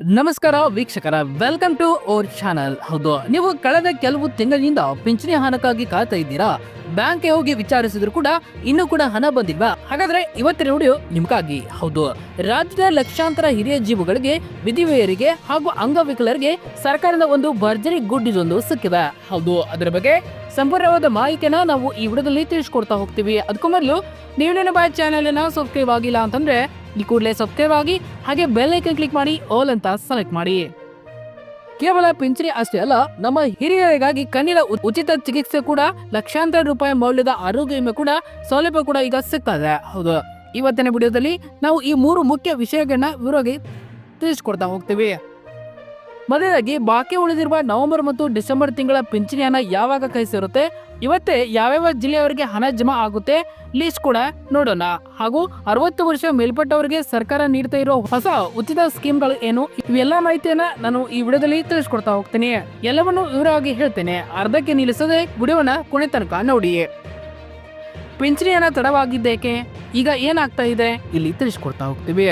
ನಮಸ್ಕಾರ ವೀಕ್ಷಕರ welcome to our channel ಹೌದು, ನೀವು ಕಳೆದ ಕೆಲವು ತಿಂಗಳಿನಿಂದ ಪಿಂಚಣಿ ಹಣಕ್ಕಾಗಿ ಕಾಯ್ತಾ ಇದ್ದೀರಾ? ಬ್ಯಾಂಕ್ಗೆ ಹೋಗಿ ವಿಚಾರಿಸಿದ್ರು ಕೂಡ ಇನ್ನೂ ಕೂಡ ಹಣ ಬಂದಿಲ್ವಾ? ಹಾಗಾದ್ರೆ ಇವತ್ತಿನ ವಿಡಿಯೋ ನಿಮ್ಗಾಗಿ. ಹೌದು, ರಾಜ್ಯದ ಲಕ್ಷಾಂತರ ಹಿರಿಯ ಜೀವಗಳಿಗೆ, ವಿಧಿವೆಯರಿಗೆ ಹಾಗೂ ಅಂಗವಿಕಲರಿಗೆ ಸರ್ಕಾರದ ಒಂದು ಭರ್ಜರಿ ಗುಡ್ ಇದೊಂದು ಸಿಕ್ಕಿದೆ. ಹೌದು, ಅದರ ಬಗ್ಗೆ ಸಂಪೂರ್ಣವಾದ ಮಾಹಿತಿಯನ್ನ ನಾವು ಈ ವಿಡಿಯೋದಲ್ಲಿ ತಿಳಿಸ್ಕೊಡ್ತಾ ಹೋಗ್ತೀವಿ. ಅದಕ್ಕೂ ಮೊದಲು ನೀವು ನನ್ನ ಬಾಯ್ ಚಾನೆಲ್ ಸಬ್ಸ್ಕ್ರೈಬ್ ಆಗಿಲ್ಲ ಅಂತಂದ್ರೆ ಈ ಕೂಡಲೇ ಸಬ್ಸ್ಕ್ರೈಬ್ ಆಗಿ ಹಾಗೆ ಬೆಲ್ ಐಕನ್ ಕ್ಲಿಕ್ ಮಾಡಿ ಆಲ್ ಅಂತ ಸೆಲೆಕ್ಟ್ ಮಾಡಿ. ಕೇವಲ ಪಿಂಚಣಿ ಅಷ್ಟೇ ಅಲ್ಲ, ನಮ್ಮ ಹಿರಿಯರಿಗಾಗಿ ಕಣ್ಣಿನ ಉಚಿತ ಚಿಕಿತ್ಸೆ ಕೂಡ, ಲಕ್ಷಾಂತರ ರೂಪಾಯಿ ಮೌಲ್ಯದ ಆರೋಗ್ಯ ವಿಮೆ ಕೂಡ, ಸೌಲಭ್ಯ ಕೂಡ ಈಗ ಸಿಗ್ತಾ ಇದೆ ಹೌದು. ಇವತ್ತಿನ ವಿಡಿಯೋದಲ್ಲಿ ನಾವು ಈ ಮೂರು ಮುಖ್ಯ ವಿಷಯಗಳನ್ನ ವಿವರವಾಗಿ ತಿಳಿಸ್ಕೊಡ್ತಾ ಹೋಗ್ತೀವಿ. ಮೊದಲಾಗಿ ಬಾಕಿ ಉಳಿದಿರುವ ನವೆಂಬರ್ ಮತ್ತು ಡಿಸೆಂಬರ್ ತಿಂಗಳ ಪಿಂಚಣಿ ಹಣ ಯಾವಾಗ ಕೈ ಸೇರುತ್ತೆ ಇವತ್ತೇ ಯಾವ್ಯಾವ ಜಿಲ್ಲೆಯವರಿಗೆ ಹಣ ಜಮಾ ಆಗುತ್ತೆ? ಲೀಸ್ಟ್ ಕೂಡ ನೋಡೋಣ. ಹಾಗೂ ಅರವತ್ತು ವರ್ಷ ಮೇಲ್ಪಟ್ಟವರಿಗೆ ಸರ್ಕಾರ ನೀಡ್ತಾ ಇರೋ ಹೊಸ ಉಚಿತ ಸ್ಕೀಮ್ಗಳು ಏನು? ಇವೆಲ್ಲ ಮಾಹಿತಿಯನ್ನ ನಾನು ಈ ವಿಡಿಯೋದಲ್ಲಿ ತಿಳಿಸ್ಕೊಡ್ತಾ ಹೋಗ್ತೀನಿ. ಎಲ್ಲವನ್ನು ವಿವರವಾಗಿ ಹೇಳ್ತೇನೆ. ಅರ್ಧಕ್ಕೆ ನಿಲ್ಲಿಸದೆ ವಿಡಿಯೋನ ಕೊನೆ ತನಕ ನೋಡಿ. ಪಿಂಚಣಿ ಹಣ ತಡವಾಗಿದ್ದೇಕೆ? ಈಗ ಏನಾಗ್ತಾ ಇದೆ? ಇಲ್ಲಿ ತಿಳಿಸ್ಕೊಡ್ತಾ ಹೋಗ್ತೀವಿ.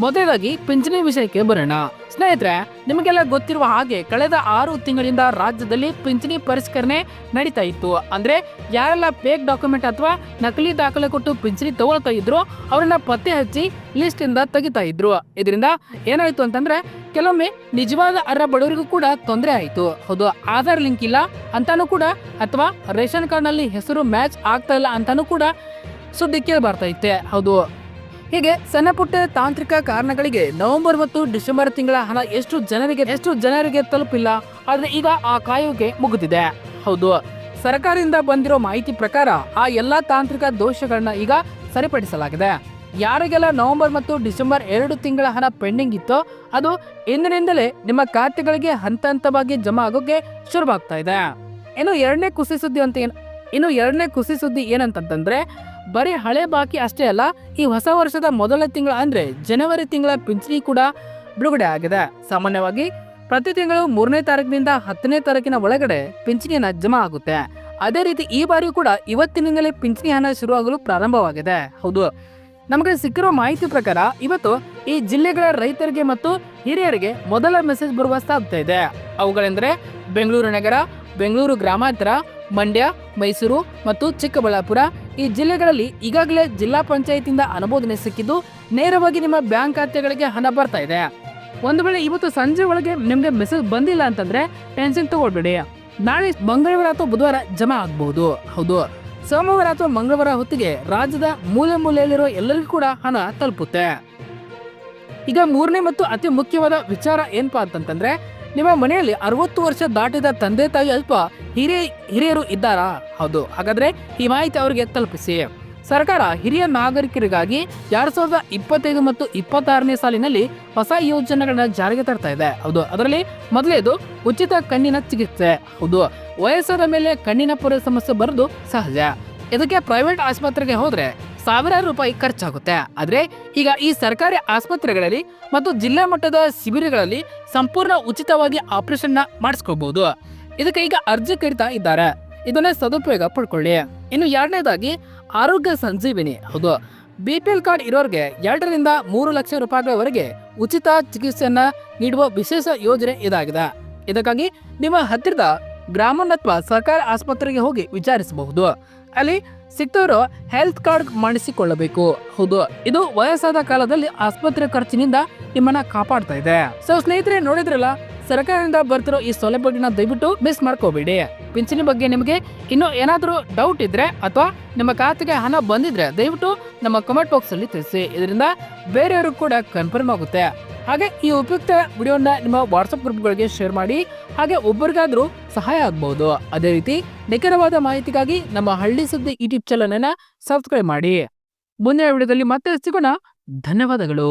ಮೊದಲಾಗಿ ಪಿಂಚಣಿ ವಿಷಯಕ್ಕೆ ಬರೋಣ. ಸ್ನೇಹಿತರೆ, ನಿಮಗೆಲ್ಲ ಗೊತ್ತಿರುವ ಹಾಗೆ ಕಳೆದ ಆರು ತಿಂಗಳಿಂದ ರಾಜ್ಯದಲ್ಲಿ ಪಿಂಚಣಿ ಪರಿಷ್ಕರಣೆ ನಡೀತಾ ಇತ್ತು. ಅಂದ್ರೆ ಯಾರೆಲ್ಲ ಫೇಕ್ ಡಾಕ್ಯುಮೆಂಟ್ ಅಥವಾ ನಕಲಿ ದಾಖಲೆ ಕೊಟ್ಟು ಪಿಂಚಣಿ ತಗೊಳ್ತಾ ಇದ್ರು ಅವ್ರನ್ನ ಪತ್ತೆ ಹಚ್ಚಿ ಲಿಸ್ಟ್ ಇಂದ ತೆಗಿತಾ ಇದ್ರು. ಇದರಿಂದ ಏನಾಯ್ತು ಅಂತಂದ್ರೆ ಕೆಲವೊಮ್ಮೆ ನಿಜವಾದ ಅರ್ಹ ಬಡವರಿಗೂ ಕೂಡ ತೊಂದರೆ ಆಯ್ತು. ಹೌದು, ಆಧಾರ್ ಲಿಂಕ್ ಇಲ್ಲ ಅಂತಾನು ಕೂಡ ಅಥವಾ ರೇಷನ್ ಕಾರ್ಡ್ನಲ್ಲಿ ಹೆಸರು ಮ್ಯಾಚ್ ಆಗ್ತಾ ಇಲ್ಲ ಅಂತಾನು ಕೂಡ ಸುದ್ದಿ ಕೇಳಿ ಬರ್ತಾ ಹೌದು ಹೀಗೆ ಸಣ್ಣ ಪುಟ್ಟ ತಾಂತ್ರಿಕ ಕಾರಣಗಳಿಗೆ ನವೆಂಬರ್ ಮತ್ತು ಡಿಸೆಂಬರ್ ತಿಂಗಳ ಹಣ ಎಷ್ಟು ಜನರಿಗೆ ಎಷ್ಟು ಜನರಿಗೆ ತಲುಪಿಲ್ಲ, ಆದ್ರೆ ಈಗ ಆ ಕಾಯುವಿಕೆ ಮುಗಿದಿದೆ. ಹೌದು, ಸರ್ಕಾರದಿಂದ ಬಂದಿರೋ ಮಾಹಿತಿ ಪ್ರಕಾರ ಆ ಎಲ್ಲಾ ತಾಂತ್ರಿಕ ದೋಷಗಳನ್ನ ಈಗ ಸರಿಪಡಿಸಲಾಗಿದೆ. ಯಾರಿಗೆಲ್ಲ ನವೆಂಬರ್ ಮತ್ತು ಡಿಸೆಂಬರ್ ಎರಡು ತಿಂಗಳ ಹಣ ಪೆಂಡಿಂಗ್ ಇತ್ತೋ, ಅದು ಇಂದಿನಿಂದಲೇ ನಿಮ್ಮ ಖಾತೆಗಳಿಗೆ ಹಂತ ಹಂತವಾಗಿ ಜಮಾ ಆಗೋಕೆ ಶುರುವಾಗ್ತಾ ಇದೆ. ಇನ್ನು ಎರಡನೇ ಖುಷಿ ಸುದ್ದಿ ಅಂತ ಏನು ಇನ್ನು ಎರಡನೇ ಖುಷಿ ಸುದ್ದಿ ಏನಂತಂತಂದ್ರೆ, ಬರೀ ಹಳೆ ಬಾಕಿ ಅಷ್ಟೇ ಅಲ್ಲ, ಈ ಹೊಸ ವರ್ಷದ ಮೊದಲ ತಿಂಗಳ ಅಂದ್ರೆ ಜನವರಿ ತಿಂಗಳ ಪಿಂಚಣಿ ಕೂಡ ಬಿಡುಗಡೆ ಆಗಿದೆ. ಸಾಮಾನ್ಯವಾಗಿ ಪ್ರತಿ ತಿಂಗಳು ಮೂರನೇ ತಾರೀಕಿನಿಂದ ಹತ್ತನೇ ತಾರೀಕಿನ ಒಳಗಡೆ ಪಿಂಚಣಿಯನ್ನು ಜಮಾ ಆಗುತ್ತೆ. ಅದೇ ರೀತಿ ಈ ಬಾರಿಯೂ ಕೂಡ ಇವತ್ತಿನಿಂದಲೇ ಪಿಂಚಣಿ ಹಣ ಶುರುವಾಗಲು ಪ್ರಾರಂಭವಾಗಿದೆ. ಹೌದು. ನಮಗೆ ಸಿಕ್ಕಿರೋ ಮಾಹಿತಿ ಪ್ರಕಾರ ಇವತ್ತು ಈ ಜಿಲ್ಲೆಗಳ ರೈತರಿಗೆ ಮತ್ತು ಹಿರಿಯರಿಗೆ ಮೊದಲ ಮೆಸೇಜ್ ಬರುವ ಸಾಧ್ಯತೆ ಇದೆ. ಅವುಗಳೆಂದರೆ ಬೆಂಗಳೂರು ನಗರ, ಬೆಂಗಳೂರು ಗ್ರಾಮಾಂತರ ಮಂಡ್ಯ, ಮೈಸೂರು ಮತ್ತು ಚಿಕ್ಕಬಳ್ಳಾಪುರ ಈ ಜಿಲ್ಲೆಗಳಲ್ಲಿ ಈಗಾಗಲೇ ಜಿಲ್ಲಾ ಪಂಚಾಯತಿಯಿಂದ ಅನುಮೋದನೆ ಸಿಕ್ಕಿದ್ದು ನೇರವಾಗಿ ನಿಮ್ಮ ಬ್ಯಾಂಕ್ ಖಾತೆಗಳಿಗೆ ಹಣ ಬರ್ತಾ ಇದೆ. ಒಂದು ವೇಳೆ ಇವತ್ತು ಸಂಜೆ ಒಳಗೆ ನಿಮಗೆ ಮೆಸೇಜ್ ಬಂದಿಲ್ಲ ಅಂತಂದ್ರೆ ಟೆನ್ಷನ್ ತಗೊಳ್ಬೇಡಿ. ನಾಳೆ ಮಂಗಳವಾರ ಅಥವಾ ಬುಧವಾರ ಜಮಾ ಆಗಬಹುದು ಹೌದು. ಸೋಮವಾರ ಅಥವಾ ಮಂಗಳವಾರ ಹೊತ್ತಿಗೆ ರಾಜ್ಯದ ಮೂಲೆ ಮೂಲೆಯಲ್ಲಿರೋ ಎಲ್ಲರಿಗೂ ಕೂಡ ಹಣ ತಲುಪುತ್ತೆ. ಈಗ ಮೂರನೇ ಮತ್ತು ಅತಿ ಮುಖ್ಯವಾದ ವಿಚಾರ ಏನಪ್ಪಾ ಅಂತಂತಂದ್ರೆ ನಿಮ್ಮ ಮನೆಯಲ್ಲಿ ಅರವತ್ತು ವರ್ಷ ದಾಟಿದ ತಂದೆ ತಾಯಿ ಅಲ್ಪ ಹಿರಿಯ ಹಿರಿಯರು ಇದ್ದಾರಾ? ಹೌದು. ಹಾಗಾದ್ರೆ ಈ ಮಾಹಿತಿ ಅವರಿಗೆ ತಲುಪಿಸಿ. ಸರ್ಕಾರ ಹಿರಿಯ ನಾಗರಿಕರಿಗಾಗಿ ಎರಡ್ ಸಾವಿರದ ಇಪ್ಪತ್ತೈದು ಮತ್ತು ಇಪ್ಪತ್ತಾರನೇ ಸಾಲಿನಲ್ಲಿ ಹೊಸ ಯೋಜನೆಗಳನ್ನ ಜಾರಿಗೆ ತರ್ತಾ ಇದೆ. ಹೌದು. ಅದರಲ್ಲಿ ಮೊದಲೇದು ಉಚಿತ ಕಣ್ಣಿನ ಚಿಕಿತ್ಸೆ. ಹೌದು. ವಯಸ್ಸಾದ ಮೇಲೆ ಕಣ್ಣಿನ ಪೊರೆ ಸಮಸ್ಯೆ ಬರೋದು ಸಹಜ. ಇದಕ್ಕೆ ಪ್ರೈವೇಟ್ ಆಸ್ಪತ್ರೆಗೆ ಹೋದ್ರೆ ಸಾವಿರಾರು ರೂಪಾಯಿ ಖರ್ಚಾಗುತ್ತೆ. ಆದರೆ ಈಗ ಈ ಸರ್ಕಾರಿ ಆಸ್ಪತ್ರೆಗಳಲ್ಲಿ ಮತ್ತು ಜಿಲ್ಲಾ ಮಟ್ಟದ ಶಿಬಿರಗಳಲ್ಲಿ ಸಂಪೂರ್ಣ ಉಚಿತವಾಗಿ ಆಪರೇಷನ್ನ ಮಾಡಿಸ್ಕೋಬಹುದು ಇದಕ್ಕೆ ಈಗ ಅರ್ಜಿ ಕರಿತಾ ಇದ್ದಾರೆ. ಇದನ್ನ ಸದುಪಯೋಗ ಪಡ್ಕೊಳ್ಳಿ. ಇನ್ನು ಎರಡನೇದಾಗಿ ಆರೋಗ್ಯ ಸಂಜೀವಿನಿ. ಹೌದು. ಬಿ ಪಿ ಎಲ್ ಕಾರ್ಡ್ ಇರೋರಿಗೆ ಎರಡರಿಂದ ಮೂರು ಲಕ್ಷ ರೂಪಾಯಿಗಳವರೆಗೆ ಉಚಿತ ಚಿಕಿತ್ಸೆಯನ್ನ ನೀಡುವ ವಿಶೇಷ ಯೋಜನೆ ಇದಾಗಿದೆ. ಇದಕ್ಕಾಗಿ ನಿಮ್ಮ ಹತ್ತಿರದ ಗ್ರಾಮ ಅಥವಾ ಸರ್ಕಾರಿ ಆಸ್ಪತ್ರೆಗೆ ಹೋಗಿ ವಿಚಾರಿಸಬಹುದು. ಅಲ್ಲಿ ಸಿಕ್ತವರು ಹೆಲ್ತ್ ಕಾರ್ಡ್ ಮಾಡಿಸಿಕೊಳ್ಳಬೇಕು. ಹೌದು, ಇದು ವಯಸ್ಸಾದ ಕಾಲದಲ್ಲಿ ಆಸ್ಪತ್ರೆ ಖರ್ಚಿನಿಂದ ನಿಮ್ಮನ್ನ ಕಾಪಾಡ್ತಾ ಇದೆ. ಸೊ ಸ್ನೇಹಿತರೆ, ನೋಡಿದ್ರಲ್ಲ, ಸರ್ಕಾರದಿಂದ ಬರ್ತಿರೋ ಈ ಸೌಲಭ್ಯಗಳನ್ನ ದಯವಿಟ್ಟು ಮಿಸ್ ಮಾಡ್ಕೋಬೇಡಿ. ಪಿಂಚಣಿ ಬಗ್ಗೆ ನಿಮಗೆ ಇನ್ನು ಏನಾದರೂ ಡೌಟ್ ಇದ್ರೆ ಅಥವಾ ನಿಮ್ಮ ಖಾತೆಗೆ ಹಣ ಬಂದಿದ್ರೆ ದಯವಿಟ್ಟು ನಮ್ಮ ಕಮೆಂಟ್ ಬಾಕ್ಸ್ ಅಲ್ಲಿ ತಿಳಿಸಿ. ಇದರಿಂದ ಬೇರೆಯವರು ಕೂಡ ಕನ್ಫರ್ಮ್ ಆಗುತ್ತೆ. ಹಾಗೆ ಈ ಉಪಯುಕ್ತ ವಿಡಿಯೋನ ನಿಮ್ಮ ವಾಟ್ಸಪ್ ಗ್ರೂಪ್ಗಳಿಗೆ ಶೇರ್ ಮಾಡಿ, ಹಾಗೆ ಒಬ್ಬರಿಗಾದ್ರೂ ಸಹಾಯ ಆಗ್ಬಹುದು ಅದೇ ರೀತಿ ನಿಖರವಾದ ಮಾಹಿತಿಗಾಗಿ ನಮ್ಮ ಹಳ್ಳಿ ಸುದ್ದಿ ಯೂಟ್ಯೂಬ್ ಚಾನಲ್ ಅನ್ನ ಸಬ್ಸ್ಕ್ರೈಬ್ ಮಾಡಿ. ಮುಂದಿನ ವಿಡಿಯೋದಲ್ಲಿ ಮತ್ತೆ ಸಿಗೋಣ. ಧನ್ಯವಾದಗಳು.